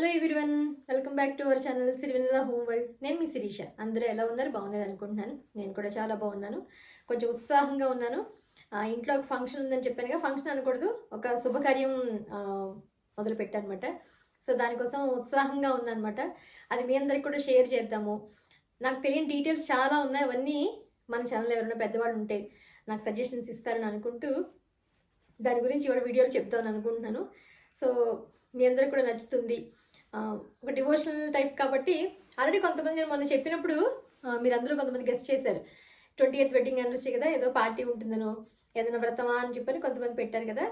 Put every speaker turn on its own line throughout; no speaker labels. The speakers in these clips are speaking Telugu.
Hello everyone welcome back to our channel Sirivennela home world నేను మీ శిరీష. అందరూ ఎలా ఉన్నారు? బాగున్నారు అనుకుంటున్నాను. నేను కూడా చాలా బాగున్నాను. కొంచెం ఉత్సాహంగా ఉన్నాను. ఇంట్లో ఒక ఫంక్షన్ ఉందని చెప్పానుగా. ఫంక్షన్ అనకూడదు. ఒక శుభకార్యం మొదలు పెట్టానమాట సో దానికోసం ఉత్సాహంగా ఉన్నానమాట. అది మీ అందరికి కూడా షేర్ చేద్దాము. నాకు తెలియని డీటెయిల్స్ చాలా ఉన్నాయి. అవన్నీ మన ఛానల్ ఎవరైనా పెద్దవాళ్ళు ఉంటే నాకు సజెషన్స్ ఇస్తారని అనుకుంటూ దాని గురించి ఇవాళ వీడియోలు చెప్తామని అనుకుంటున్నాను. సో మీ అందరికి కూడా నచ్చుతుంది. ఒక డివోషనల్ టైప్ కాబట్టి ఆల్రెడీ కొంతమంది నేను మొన్న చెప్పినప్పుడు మీరందరూ కొంతమంది గెస్ట్ చేశారు. ట్వంటీ ఎయిత్ వెడ్డింగ్ యానివర్సరీ కదా ఏదో పార్టీ ఉంటుందనో ఏదైనా వ్రతమా అని చెప్పని కొంతమంది పెట్టారు కదా.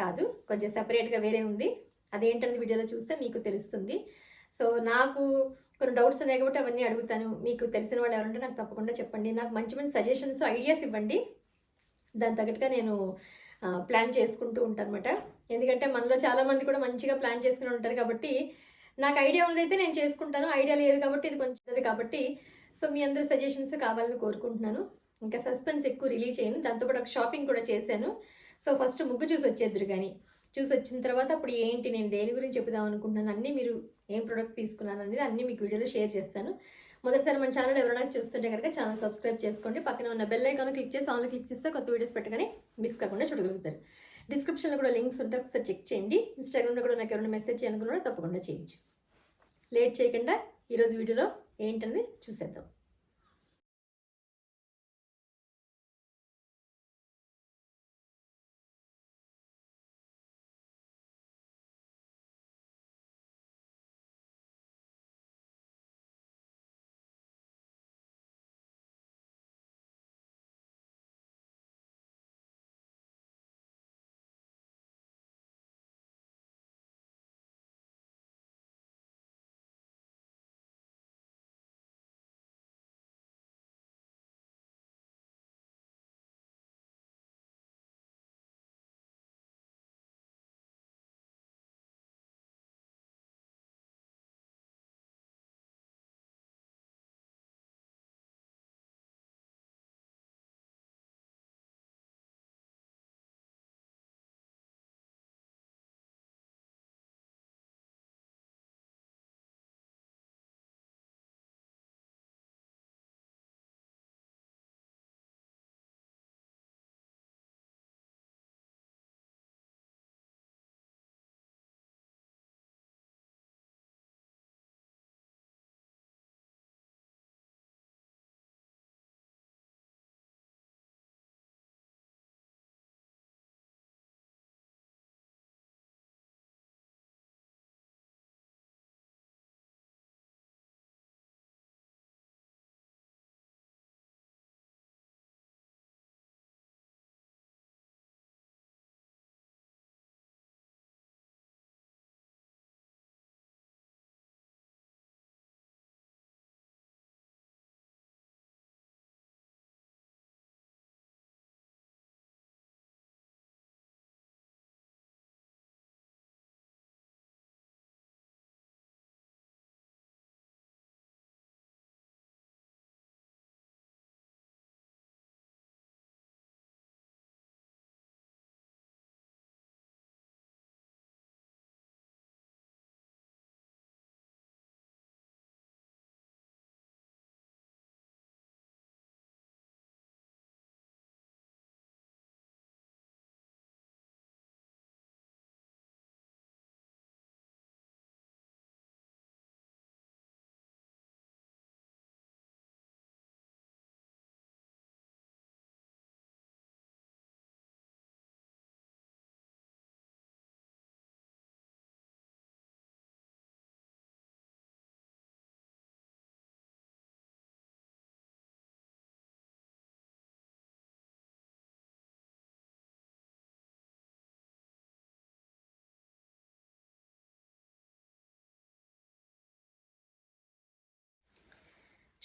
కాదు కొంచెం సెపరేట్గా వేరే ఉంది. అదేంటనేది వీడియోలో చూస్తే మీకు తెలుస్తుంది. సో నాకు కొన్ని డౌట్స్ ఉన్నాయి కాబట్టి అవన్నీ అడుగుతాను. మీకు తెలిసిన వాళ్ళు ఎవరుంటే నాకు తప్పకుండా చెప్పండి. నాకు మంచి మంచి సజెషన్స్ ఐడియాస్ ఇవ్వండి. దాని తగ్గట్టుగా నేను ప్లాన్ చేసుకుంటూ ఉంటాను అనమాట ఎందుకంటే మనలో చాలామంది కూడా మంచిగా ప్లాన్ చేసుకుని ఉంటారు కాబట్టి నాకు ఐడియా ఉన్నదైతే నేను చేసుకుంటాను. ఐడియా లేదు కాబట్టి ఇది కొంచెం కాబట్టి సో మీ అందరి సజెషన్స్ కావాలని కోరుకుంటున్నాను. ఇంకా సస్పెన్స్ ఎక్కువ రిలీజ్ చేయను. దాంతోపాటు ఒక షాపింగ్ కూడా చేశాను. సో ఫస్ట్ ముగ్గు చూసి వచ్చేద్దరు కానీ చూసి వచ్చిన తర్వాత అప్పుడు ఏంటి నేను దేని గురించి చెప్దాం అనుకుంటున్నాను అన్నీ మీరు ఏం ప్రోడక్ట్ తీసుకున్నాను అనేది అన్నీ మీకు వీడియోలో షేర్ చేస్తాను. మొదటిసారి మన ఛానల్ ఎవరైనా చూస్తుంటే కనుక ఛానల్ సబ్స్క్రైబ్ చేసుకోండి. పక్కన ఉన్న బెల్ ఐకాన్ క్లిక్ చేసి ఆన్లో క్లిక్ చేస్తే కొత్త వీడియోస్ పెట్టగానే మిస్ కాకుండా చూడగలుగుతారు. డిస్క్రిప్షన్లో కూడా లింక్స్ ఉంటే ఒకసారి చెక్ చేయండి. ఇన్స్టాగ్రామ్లో కూడా నాకు ఎవరైనా మెసేజ్ చేయాలనుకున్నా తప్పకుండా చేయొచ్చు. లేట్ చేయకుండా ఈరోజు వీడియోలో ఏంటనేది చూసేద్దాం.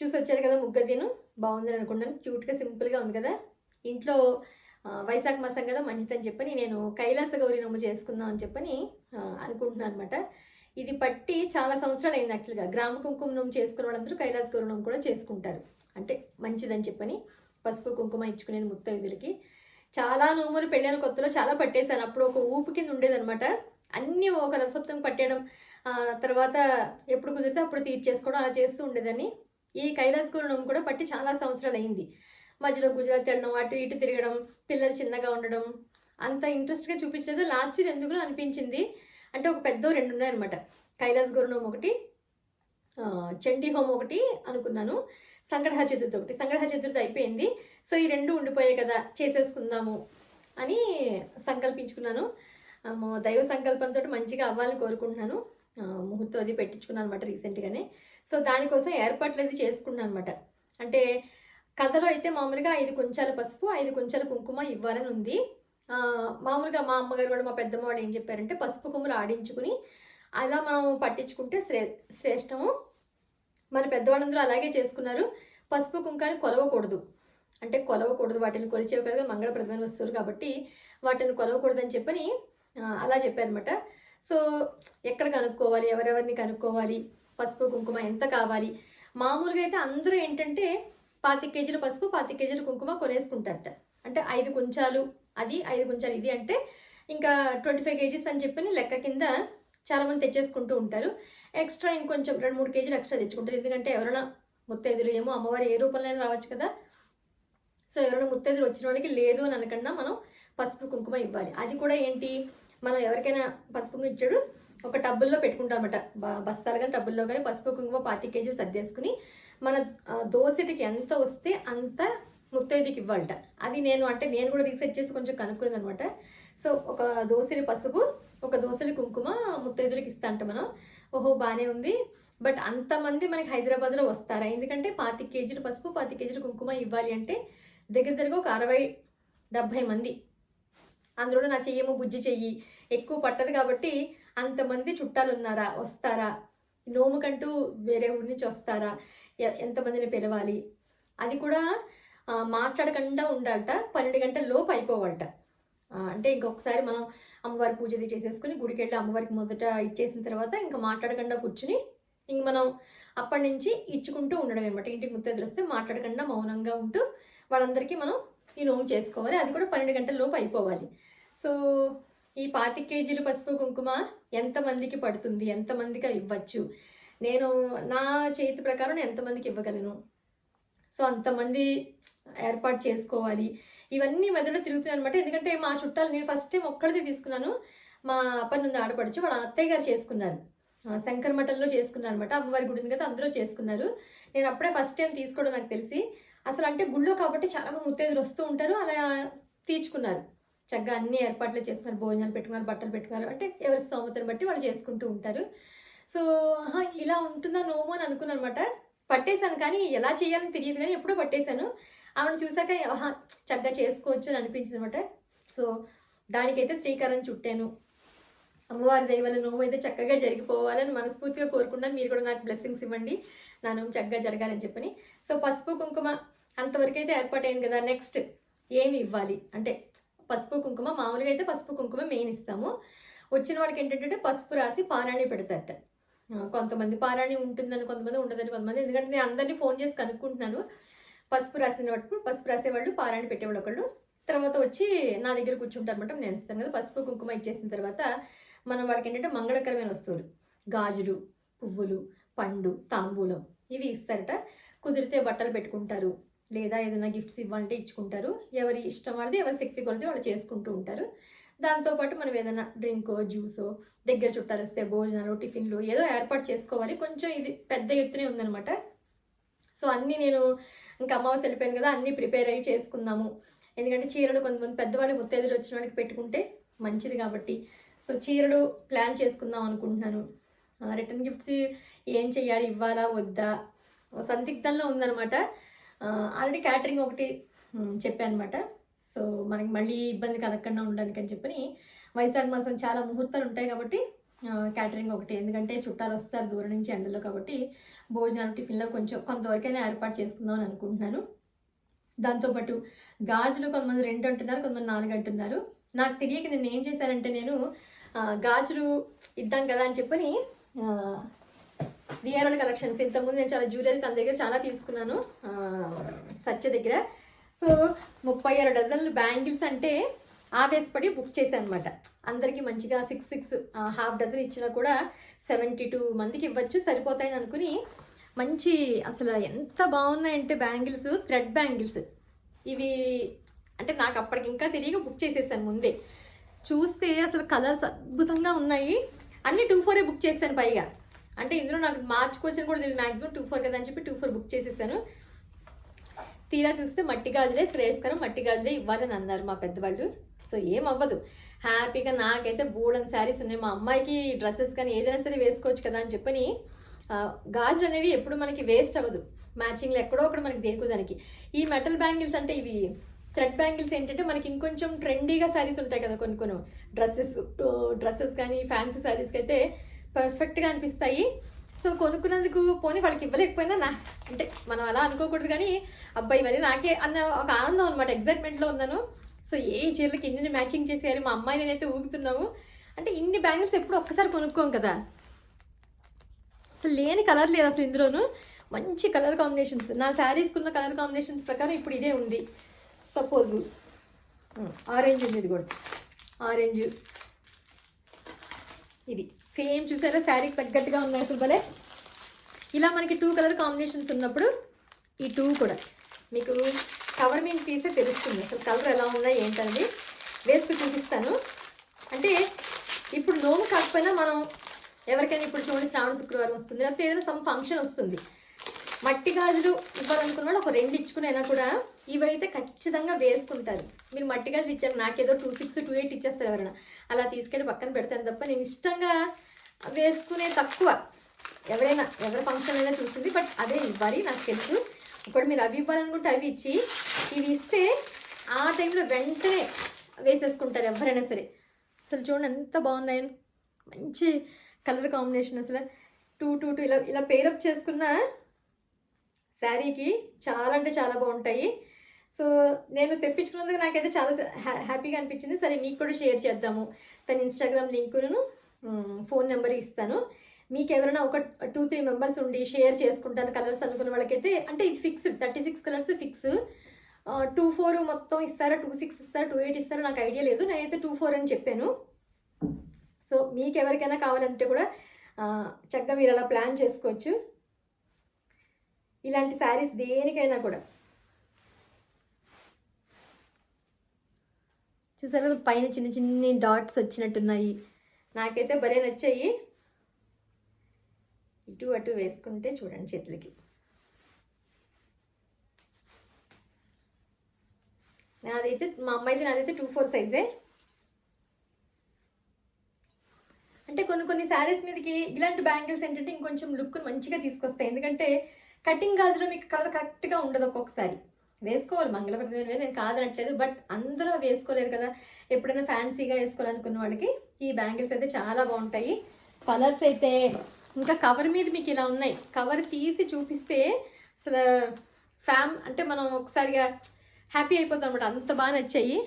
చూసి వచ్చారు కదా ముగ్గదిను బాగుందని అనుకుంటాను క్యూట్గా సింపుల్గా ఉంది కదా. ఇంట్లో వైశాఖ మాసం కదా మంచిదని చెప్పని నేను కైలాస గౌరి నొమ్ము చేసుకుందాం అని చెప్పని అనుకుంటున్నాను అనమాట ఇది పట్టి చాలా సంవత్సరాలు అయింది యాక్చువల్గా. గ్రామ కుంకుమ నొమ్ము చేసుకున్న వాళ్ళందరూ కైలాస గౌరి నొమ్ము కూడా చేసుకుంటారు. అంటే మంచిదని చెప్పని పసుపు కుంకుమ ఇచ్చుకునేది ముత్తైదులకి. చాలా నోములు పెళ్ళైన కొత్తలో చాలా పట్టేశాను. అప్పుడు ఒక ఊపు కింద ఉండేదనమాట అన్నీ ఒక రసత్వం పట్టేయడం తర్వాత ఎప్పుడు కుదిరితే అప్పుడు తీర్చేసుకోవడం అలా చేస్తూ ఉండేదని ఈ కైలాస్ గురుణం కూడా పట్టి చాలా సంవత్సరాలు అయింది మధ్యలో గుజరాత్ వెళ్ళడం అటు ఇటు తిరగడం పిల్లలు చిన్నగా ఉండడం అంత ఇంట్రెస్ట్గా చూపించలేదు. లాస్ట్ ఇయర్ ఎందుకు అనిపించింది? అంటే ఒక పెద్ద రెండు ఉన్నాయన్నమాట. కైలాస్ గురుణం ఒకటి ఆ, చండీ హోమ్ ఒకటి అనుకున్నాను. సంకటహర చతుర్థి ఒకటి. సంకటహర చతుర్థి అయిపోయింది. సో ఈ రెండు ఉండిపోయాయి కదా చేసేసుకుందాము అని సంకల్పించుకున్నాను. దైవ సంకల్పంతో మంచిగా అవ్వాలని కోరుకుంటున్నాను. ముహూర్తం అది పెట్టించుకున్నాను అనమాట రీసెంట్గానే సో దానికోసం ఏర్పాట్లు అది చేసుకున్నాను అనమాట అంటే కథలో అయితే మామూలుగా ఐదు కొంచాల పసుపు ఐదు కొంచాల కుంకుమ ఇవ్వాలని ఉంది. మామూలుగా మా అమ్మగారు వాళ్ళు మా పెద్దమ్మ వాళ్ళు ఏం చెప్పారంటే పసుపు కొమ్ములు ఆడించుకుని అలా మనం పట్టించుకుంటే శ్రే శ్రేష్టము. మన పెద్దవాళ్ళందరూ అలాగే చేసుకున్నారు. పసుపు కుంకాన్ని కొలవకూడదు. అంటే కొలవకూడదు వాటిని కొలిచేవి కదా మంగళప్రదమైన వస్తువులు కాబట్టి వాటిని కొలవకూడదని చెప్పని అలా చెప్పారనమాట సో ఎక్కడ కనుక్కోవాలి ఎవరెవరిని కనుక్కోవాలి పసుపు కుంకుమ ఎంత కావాలి? మామూలుగా అయితే అందరూ ఏంటంటే పాతి కేజీలు పసుపు పాతి కేజీలు కుంకుమ కొనేసుకుంటారట. అంటే ఐదు కుంచాలు అది ఐదు కుంచాలు ఇది అంటే ఇంకా ట్వంటీ ఫైవ్ కేజీస్ అని చెప్పి లెక్క కింద చాలామంది తెచ్చేసుకుంటూ ఉంటారు. ఎక్స్ట్రా ఇంకొంచెం రెండు మూడు కేజీలు ఎక్స్ట్రా తెచ్చుకుంటారు. ఎందుకంటే ఎవరైనా ముత్తైదులు ఏమో అమ్మవారు ఏ రూపంలో రావచ్చు కదా. సో ఎవరైనా ముత్తైదులు వచ్చిన వాళ్ళకి లేదు అని అనకుండా మనం పసుపు కుంకుమ ఇవ్వాలి. అది కూడా ఏంటి? మనం ఎవరికైనా పసుపు కుంకుమ ఇచ్చాడు ఒక టబ్బుల్లో పెట్టుకుంటామట బస్తాలు కానీ టబ్బుల్లో కానీ పసుపు కుంకుమ పాతి కేజీలు సర్దేసుకుని మన దోసెటికి ఎంత వస్తే అంత ముత్తైదుకి ఇవ్వాలట. అది నేను అంటే నేను కూడా రీసెర్చ్ చేసి కొంచెం కనుక్కున్నాను అనమాట సో ఒక దోసెలి పసుపు ఒక దోసెలి కుంకుమ ముత్తైదులకి ఇస్తా అంట మనం. ఓహో బాగానే ఉంది. బట్ అంతమంది మనకి హైదరాబాద్లో వస్తారా? ఎందుకంటే పాతి కేజీలు పసుపు పాతి కేజీలు కుంకుమ ఇవ్వాలి అంటే దగ్గర దగ్గర ఒక అరవై డెబ్భై మంది. అందులో నా చెయ్యేమో బుజ్జి చెయ్యి. ఎక్కువ పట్టదు కాబట్టి అంతమంది చుట్టాలు ఉన్నారా వస్తారా? నోముకంటూ వేరే ఊరి నుంచి వస్తారా? ఎంతమందిని పిలవాలి? అది కూడా మాట్లాడకుండా ఉండాలట. పన్నెండు గంటల లోపు అయిపోవాలట. అంటే ఇంకొకసారి మనం అమ్మవారి పూజ చేసేసుకుని గుడికి వెళ్ళి అమ్మవారికి మొదట ఇచ్చేసిన తర్వాత ఇంకా మాట్లాడకుండా కూర్చుని ఇంక మనం అప్పటి నుంచి ఇచ్చుకుంటూ ఉండడం అనమాట ఇంటికి ముత్తైదులు వస్తే మాట్లాడకుండా మౌనంగా ఉంటూ వాళ్ళందరికీ మనం ఈ నోము చేసుకోవాలి. అది కూడా పన్నెండు గంటల లోపు అయిపోవాలి. సో ఈ పాతి కేజీలు పసుపు కుంకుమ ఎంతమందికి పడుతుంది? ఎంతమందికి ఇవ్వచ్చు? నేను నా చేతి ప్రకారం ఎంతమందికి ఇవ్వగలను? సో అంతమంది ఏర్పాటు చేసుకోవాలి. ఇవన్నీ మధ్యలో తిరుగుతున్నాయి అనమాట ఎందుకంటే మా చుట్టాలు నేను ఫస్ట్ టైం ఒక్కడిది తీసుకున్నాను. మా అప్పటి నుండి ఆడపడుచు వాళ్ళ అత్తయ్య గారు చేసుకున్నారు. శంకర్ మఠంలో చేసుకున్నారు అనమాట అమ్మవారి గుడి ఉంది కదా అందరూ చేసుకున్నారు. నేను అప్పుడే ఫస్ట్ టైం తీసుకోవడం నాకు తెలిసి. అసలు అంటే గుళ్ళో కాబట్టి చాలా మంది ముత్తైదులు వస్తూ ఉంటారు అలా తీర్చుకున్నారు. చక్కగా అన్ని ఏర్పాట్లు చేసుకున్నారు భోజనాలు పెట్టుకున్నారు బట్టలు పెట్టుకున్నారు. అంటే ఎవరి స్తోమతను బట్టి వాళ్ళు చేసుకుంటూ ఉంటారు. సో ఆహా, ఇలా ఉంటుందా నోము అని అనుకున్నాను అనమాట పట్టేశాను కానీ ఎలా చేయాలని తెలియదు కానీ ఎప్పుడో పట్టేశాను. ఆమెను చూసాక చక్కగా చేసుకోవచ్చు అని అనిపించింది అనమాట సో దానికైతే శ్రీకారం చుట్టాను. అమ్మవారి దైవాల నోము అయితే చక్కగా జరిగిపోవాలని మనస్ఫూర్తిగా కోరుకున్నాను మీరు కూడా నాకు బ్లెస్సింగ్స్ ఇవ్వండి. నా నోము చక్కగా జరగాలని చెప్పని. సో పసుపు కుంకుమ అంతవరకు అయితే ఏర్పాటైంది కదా. నెక్స్ట్ ఏమి ఇవ్వాలి? అంటే పసుపు కుంకుమ మామూలుగా అయితే పసుపు కుంకుమ మెయిన్ ఇస్తాము. వచ్చిన వాళ్ళకి ఏంటంటే పసుపు రాసి పారాణి పెడతారట. కొంతమంది పారాణి ఉంటుందని కొంతమంది ఉండదని కొంతమంది ఎందుకంటే నేను అందరినీ ఫోన్ చేసి కనుక్కుంటున్నాను. పసుపు రాసిన వాటి పసుపు రాసేవాళ్ళు పారాణి పెట్టేవాళ్ళు ఒకళ్ళు. తర్వాత వచ్చి నా దగ్గర కూర్చుంటారు అనమాట నేను ఇస్తాను కదా. పసుపు కుంకుమ ఇచ్చేసిన తర్వాత మనం వాళ్ళకి ఏంటంటే మంగళకరమైన వస్తువులు గాజులు పువ్వులు పండు తాంబూలం ఇవి ఇస్తారట. కుదిరితే బట్టలు పెట్టుకుంటారు. లేదా ఏదైనా గిఫ్ట్స్ ఇవ్వాలంటే ఇచ్చుకుంటారు. ఎవరి ఇష్టం వాళ్ళది ఎవరి శక్తి కొలితే వాళ్ళు చేసుకుంటూ ఉంటారు. దాంతోపాటు మనం ఏదైనా డ్రింకో జ్యూసో దగ్గర చుట్టాలు వస్తే భోజనాలు టిఫిన్లు ఏదో ఏర్పాటు చేసుకోవాలి. కొంచెం ఇది పెద్ద ఎత్తునే ఉందనమాట సో అన్నీ నేను ఇంకా అమావాస్య వెళ్ళిపోయాను కదా అన్నీ ప్రిపేర్ అయ్యి చేసుకుందాము. ఎందుకంటే చీరలు కొంతమంది పెద్దవాళ్ళకి ముత్తైదులు వచ్చిన వాళ్ళకి పెట్టుకుంటే మంచిది కాబట్టి. సో చీరలు ప్లాన్ చేసుకుందాం అనుకుంటున్నాను. రిటర్న్ గిఫ్ట్స్ ఏం చెయ్యాలి ఇవ్వాలా వద్దా? సందిగ్ధంలో ఉందనమాట ఆల్రెడీ క్యాటరింగ్ ఒకటి చెప్పాను అనమాట సో మనకి మళ్ళీ ఇబ్బంది కలగకుండా ఉండడానికి అని చెప్పని వైశాఖ మాసం చాలా ముహూర్తాలు ఉంటాయి కాబట్టి క్యాటరింగ్ ఒకటి. ఎందుకంటే చుట్టాలు వస్తారు దూరం నుంచి ఎండలో కాబట్టి భోజనాలు టిఫిన్లో కొంచెం కొంతవరకైనా ఏర్పాటు చేసుకుందాం అని అనుకుంటున్నాను. దాంతోపాటు గాజులు కొంతమంది రెండు అంటున్నారు కొంతమంది నాలుగు అంటున్నారు. నాకు తెలియక నేను ఏం చేశానంటే నేను గాజులు ఇద్దాం కదా అని చెప్పని విఆర్ఎల్ కలెక్షన్స్. ఇంతకుముందు నేను చాలా జ్యువెలరీ తన దగ్గర చాలా తీసుకున్నాను. సత్య దగ్గర. సో ముప్పై ఆరు డజన్లు బ్యాంగిల్స్ అంటే ఆవేశపడి బుక్ చేశాను అనమాట అందరికీ మంచిగా సిక్స్ సిక్స్ హాఫ్ డజన్ ఇచ్చినా కూడా సెవెంటీ టూ మందికి ఇవ్వచ్చు సరిపోతాయని అనుకుని మంచి అసలు ఎంత బాగున్నాయంటే బ్యాంగిల్స్ థ్రెడ్ బ్యాంగిల్స్. ఇవి అంటే నాకు అప్పటికి ఇంకా తెలియక బుక్ చేసేసాను ముందే. చూస్తే అసలు కలర్స్ అద్భుతంగా ఉన్నాయి. అన్ని టూ ఫోరే బుక్ చేశాను పైగా. అంటే ఇందులో నాకు మార్చుకోవచ్చని కూడా తెలియదు మ్యాక్సిమం టూ ఫోర్ కదా అని చెప్పి టూ ఫోర్ బుక్ చేసేసాను. తీరా చూస్తే మట్టి గాజులే శ్రేయస్కరం మట్టి గాజులే ఇవ్వాలని అన్నారు మా పెద్దవాళ్ళు. సో ఏం అవ్వదు. హ్యాపీగా నాకైతే బోల్డన్ శారీస్ ఉన్నాయి. మా అమ్మాయికి డ్రెస్సెస్ కానీ ఏదైనా సరే వేసుకోవచ్చు కదా అని చెప్పని గాజులు అనేవి ఎప్పుడు మనకి వేస్ట్ అవ్వదు. మ్యాచింగ్లో ఎక్కడో ఒకటి మనకి దేనికో దానికి. ఈ మెటల్ బ్యాంగిల్స్ అంటే ఇవి థ్రెడ్ బ్యాంగిల్స్ ఏంటంటే మనకి ఇంకొంచెం ట్రెండీగా శారీస్ ఉంటాయి కదా కొన్ని కొన్ని. డ్రెస్సెస్ డ్రెస్సెస్ కానీ ఫ్యాన్సీ శారీస్కి అయితే పర్ఫెక్ట్గా అనిపిస్తాయి. సో కొనుక్కున్నందుకు పోనీ వాళ్ళకి ఇవ్వలేకపోయినా నా అంటే మనం అలా అనుకోకూడదు కానీ అబ్బాయి మరి నాకే అన్న ఒక ఆనందం అనమాట ఎగ్జైట్మెంట్లో ఉన్నాను. సో ఏ చీరలకి ఇన్ని మ్యాచింగ్ చేసేయాలి మా అమ్మాయి నేనైతే ఊగుతున్నాము. అంటే ఇన్ని బ్యాంగిల్స్ ఎప్పుడు ఒక్కసారి కొనుక్కోం కదా. అసలు లేని కలర్ లేదు అసలు ఇందులోను. మంచి కలర్ కాంబినేషన్స్ నా శారీస్కి ఉన్న కలర్ కాంబినేషన్స్ ప్రకారం ఇప్పుడు ఇదే ఉంది. సపోజ్. ఆరెంజ్ ఉంది ఇది కూడా ఆరెంజ్. ఇది. సేమ్ చూసారా? శారీకి తగ్గట్టుగా ఉన్నాయి అసలు భలే. ఇలా మనకి టూ కలర్ కాంబినేషన్స్ ఉన్నప్పుడు ఈ టూ కూడా. మీకు కవర్ మీద తీసే తెలుస్తుంది అసలు కలర్ ఎలా ఉన్నాయి ఏంటనేది. వేసుకు చూపిస్తాను. అంటే ఇప్పుడు నోము కాకపోయినా మనం ఎవరికైనా ఇప్పుడు చూడండి శ్రావణ శుక్రవారం వస్తుంది లేకపోతే ఏదైనా సమ్ ఫంక్షన్ వస్తుంది. మట్టి గాజులు ఇవ్వాలనుకున్నాడు ఒక రెండు ఇచ్చుకునైనా కూడా ఇవైతే ఖచ్చితంగా వేసుకుంటారు. మీరు మట్టి గాజులు ఇచ్చారు నాకేదో టూ సిక్స్ టూ ఎయిట్ ఇచ్చేస్తారు ఎవరైనా. అలా తీసుకెళ్ళి పక్కన పెడతాను తప్ప నేను ఇష్టంగా వేసుకునే తక్కువ ఎవరైనా ఎవరి ఫంక్షన్ అయినా చూస్తుంది. బట్ అదే ఇవ్వాలి నాకు తెలుసు. ఇప్పుడు మీరు అవి ఇవ్వాలనుకుంటే అవి ఇచ్చి ఇవి ఇస్తే ఆ టైంలో వెంటనే వేసేసుకుంటారు ఎవరైనా సరే. అసలు చూడండి ఎంత బాగున్నాయని మంచి కలర్ కాంబినేషన్ అసలు. టూ టూ టూ ఇలా ఇలా పేరప్ చేసుకున్న శారీకి చాలా అంటే చాలా బాగుంటాయి. సో నేను తెప్పించుకున్నందుకు నాకైతే చాలా హ్యాపీగా అనిపించింది. సరే మీకు కూడా షేర్ చేద్దాము. తన ఇన్స్టాగ్రామ్ లింకును ఫోన్ నెంబర్ ఇస్తాను. మీకు ఎవరైనా ఒక టూ త్రీ మెంబర్స్ ఉండి షేర్ చేసుకుంటాను కలర్స్ అనుకున్న వాళ్ళకైతే అంటే ఇది fixed thirty six colours fix. Two four మొత్తం ఇస్తారా టూ సిక్స్ ఇస్తారా టూ ఎయిట్ ఇస్తారా నాకు ఐడియా లేదు. నేనైతే టూ ఫోర్ అని చెప్పాను. సో మీకు ఎవరికైనా కావాలంటే కూడా చక్కగా మీరు అలా ప్లాన్ చేసుకోవచ్చు. ఇలాంటి శారీస్ దేనికైనా కూడా. చూసారా పైన చిన్న చిన్ని డాట్స్ వచ్చినట్టున్నాయి. నాకైతే భలే నచ్చాయి. ఇటు అటు వేసుకుంటే చూడండి చేతులకి. నాదైతే మా అమ్మాయిది నాదైతే టూ ఫోర్ సైజే. అంటే కొన్ని కొన్ని శారీస్ మీదకి ఇలాంటి బ్యాంగిల్స్ ఏంటంటే ఇంకొంచెం లుక్ మంచిగా తీసుకొస్తాయి. ఎందుకంటే కటింగ్ గాజులో మీకు కలర్ కరెక్ట్గా ఉండదు ఒక్కొక్కసారి. వేసుకోవాలి మంగళవారం నేను కాదనట్లేదు బట్ అందరూ వేసుకోలేరు కదా. ఎప్పుడైనా ఫ్యాన్సీగా వేసుకోవాలనుకున్న వాళ్ళకి ఈ బ్యాంగిల్స్ అయితే చాలా బాగుంటాయి. కలర్స్ అయితే ఇంకా కవర్ మీద మీకు ఇలా ఉన్నాయి. కవర్ తీసి చూపిస్తే అసలు ఫ్యామ్ అంటే మనం ఒకసారిగా హ్యాపీ అయిపోతాం అనమాట అంత బాగా నచ్చాయి.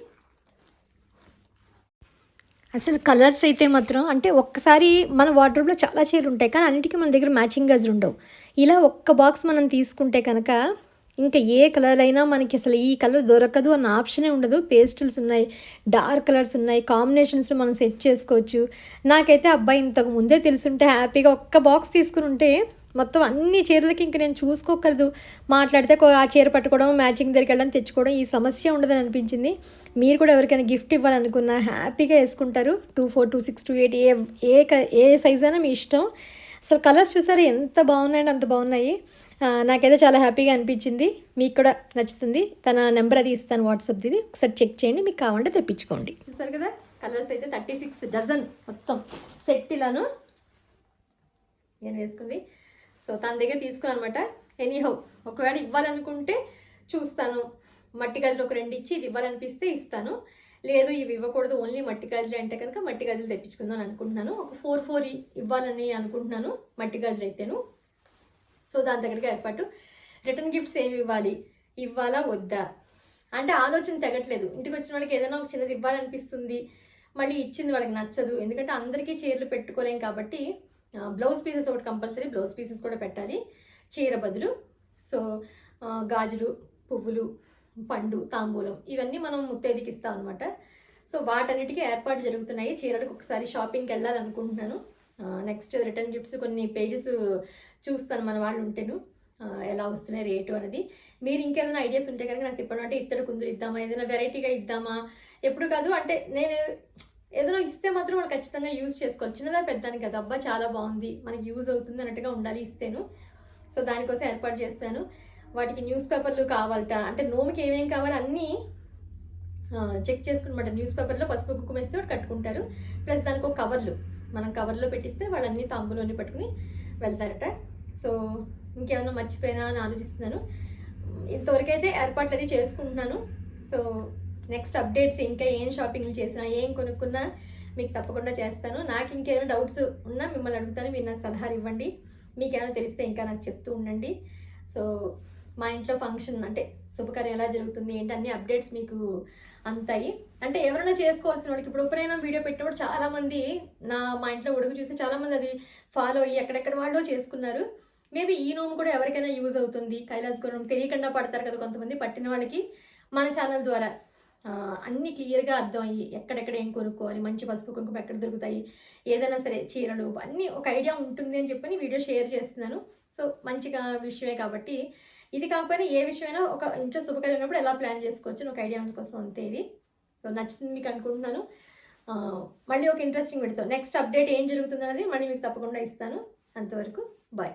అసలు కలర్స్ అయితే మాత్రం అంటే ఒక్కసారి మన వార్డ్రోబ్లో చాలా చీరలు ఉంటాయి కానీ అన్నిటికీ మన దగ్గర మ్యాచింగ్ గజులు ఉండవు. ఇలా ఒక్క బాక్స్ మనం తీసుకుంటే కనుక ఇంకా ఏ కలర్ అయినా మనకి అసలు ఈ కలర్ దొరకదు అన్న ఆప్షనే ఉండదు. పేస్టల్స్ ఉన్నాయి డార్క్ కలర్స్ ఉన్నాయి కాంబినేషన్స్ మనం సెట్ చేసుకోవచ్చు. నాకైతే అబ్బాయి ఇంతకు ముందే తెలుసుంటే హ్యాపీగా ఒక్క బాక్స్ తీసుకుని ఉంటే మొత్తం అన్ని చీరలకి ఇంక నేను చూసుకోకర్దు మాట్లాడితే ఆ చీర పట్టుకోవడం మ్యాచింగ్ దగ్గరికి వెళ్ళడం తెచ్చుకోవడం ఈ సమస్య ఉండదని అనిపించింది. మీరు కూడా ఎవరికైనా గిఫ్ట్ ఇవ్వాలనుకున్నా హ్యాపీగా వేసుకుంటారు. Two four two six two eight ఏ ఏ క- ఏ సైజ్ అయినా మీ ఇష్టం. అసలు కలర్స్ చూసారు ఎంత బాగున్నాయండి అంత బాగున్నాయి. నాకైతే చాలా హ్యాపీగా అనిపించింది. మీకు కూడా నచ్చుతుంది. తన నెంబర్ అది ఇస్తాను వాట్సాప్ది. ఒకసారి చెక్ చేయండి. మీకు కావాలంటే తెప్పించుకోండి. చూసారు కదా? కలర్స్ అయితే థర్టీ సిక్స్ డజన్ మొత్తం సెట్ ఇలాను. నేను వేసుకుంది. సో తన దగ్గర తీసుకుని అనమాట ఎనీహౌ ఒకవేళ ఇవ్వాలనుకుంటే చూస్తాను. మట్టి గాజులు ఒక రెండు ఇచ్చి ఇది ఇవ్వాలనిపిస్తే ఇస్తాను. లేదు ఇవి ఇవ్వకూడదు ఓన్లీ మట్టి గాజులు అంటే కనుక మట్టి గాజులు తెప్పించుకుందాం అనుకుంటున్నాను. ఒక ఫోర్ ఫోర్ ఇవ్వాలని అనుకుంటున్నాను మట్టి గాజులు అయితేను. సో దాని దగ్గరికి ఏర్పాటు. రిటర్న్ గిఫ్ట్స్ ఏమి ఇవ్వాలి? ఇవ్వాలా వద్దా? అంటే ఆలోచన తెగట్లేదు. ఇంటికి వచ్చిన వాళ్ళకి ఏదైనా ఒక చిన్నది ఇవ్వాలనిపిస్తుంది. మళ్ళీ ఇచ్చింది వాళ్ళకి నచ్చదు. ఎందుకంటే అందరికీ చీరలు పెట్టుకోలేం కాబట్టి బ్లౌజ్ పీసెస్ ఒకటి కంపల్సరీ బ్లౌజ్ పీసెస్ కూడా పెట్టాలి. చీర బదులు. సో గాజులు పువ్వులు పండు తాంబూలం ఇవన్నీ మనం ముత్తేదికి ఇస్తాం అనమాట సో వాటన్నిటికీ ఏర్పాటు జరుగుతున్నాయి. చీరలకు ఒకసారి షాపింగ్కి వెళ్ళాలనుకుంటున్నాను. నెక్స్ట్ రిటర్న్ గిఫ్ట్స్ కొన్ని పేజెస్ చూస్తాను మన వాళ్ళు ఉంటేను. ఎలా వస్తున్నాయి రేటు అనేది. మీరు ఇంకేదైనా ఐడియాస్ ఉంటే కనుక నాకు తిప్పడం. అంటే ఇత్తడి కుందులు ఇద్దామా? ఏదైనా వెరైటీగా ఇద్దామా? ఎప్పుడు కాదు. అంటే నేను ఏదైనా ఇస్తే మాత్రం వాళ్ళు ఖచ్చితంగా యూజ్ చేసుకోవాలి. చిన్నదా పెద్దానికి కదా. అబ్బా చాలా బాగుంది. మనకి యూజ్ అవుతుంది అన్నట్టుగా ఉండాలి ఇస్తేను. సో దానికోసం ఏర్పాటు చేస్తాను. వాటికి న్యూస్ పేపర్లు కావాలట. అంటే నోముకి ఏమేమి కావాలి అన్నీ చెక్ చేసుకున్నమాట. న్యూస్ పేపర్లో పసుపు కుంకుమ వేస్తే వాడు కట్టుకుంటారు. ప్లస్ దానికి ఒక కవర్లు. మనం కవర్లో పెట్టిస్తే వాళ్ళన్నీ అన్ని పట్టుకుని వెళ్తారట. సో ఇంకేమైనా మర్చిపోయినా అని ఆలోచిస్తున్నాను. ఇంతవరకైతే ఏర్పాట్లు అది చేసుకుంటున్నాను. సో నెక్స్ట్ అప్డేట్స్ ఇంకా ఏం షాపింగ్లు చేసినా ఏం కొనుక్కున్నా మీకు తప్పకుండా చేస్తాను. నాకు ఇంకేమైనా డౌట్స్ ఉన్నా మిమ్మల్ని అడుగుతాను మీరు నాకు సలహాలు ఇవ్వండి. మీకు ఏమైనా తెలిస్తే ఇంకా నాకు చెప్తూ ఉండండి. సో మా ఇంట్లో ఫంక్షన్ అంటే శుభకార్యం ఎలా జరుగుతుంది ఏంటి అన్ని అప్డేట్స్ మీకు అంతాయి. అంటే ఎవరైనా చేసుకోవాల్సిన వాళ్ళకి ఇప్పుడు ఎప్పుడైనా వీడియో పెట్టినప్పుడు చాలామంది నా మా ఇంట్లో ఉడుగు చూసి చాలామంది అది ఫాలో అయ్యి ఎక్కడెక్కడ వాళ్ళు చేసుకున్నారు. మేబీ ఈ నోమ్ కూడా ఎవరికైనా యూజ్ అవుతుంది. కైలాస్ గురం తెలియకుండా పడతారు కదా కొంతమంది పట్టిన వాళ్ళకి మన ఛానల్ ద్వారా. అన్ని క్లియర్గా అర్థం అయ్యి ఎక్కడెక్కడ ఏం కొనుక్కోవాలి మంచి పసుపు కుంకుమ ఎక్కడ దొరుకుతాయి ఏదైనా సరే చీరలు అన్నీ ఒక ఐడియా ఉంటుంది అని చెప్పని వీడియో షేర్ చేస్తున్నాను. సో మంచిగా విషయమే కాబట్టి ఇది కాకపోయినా ఏ విషయమైనా ఒక ఇంట్లో శుభకార్యం ఉన్నప్పుడు ఎలా ప్లాన్ చేసుకోవచ్చు ఒక ఐడియా కోసం అంతే ఇది. సో నచ్చుతుంది మీకు అనుకుంటున్నాను. మళ్ళీ ఒక ఇంట్రెస్టింగ్ పెడతాను నెక్స్ట్ అప్డేట్ ఏం జరుగుతుంది అనేది మళ్ళీ మీకు తప్పకుండా ఇస్తాను. అంతవరకు బాయ్.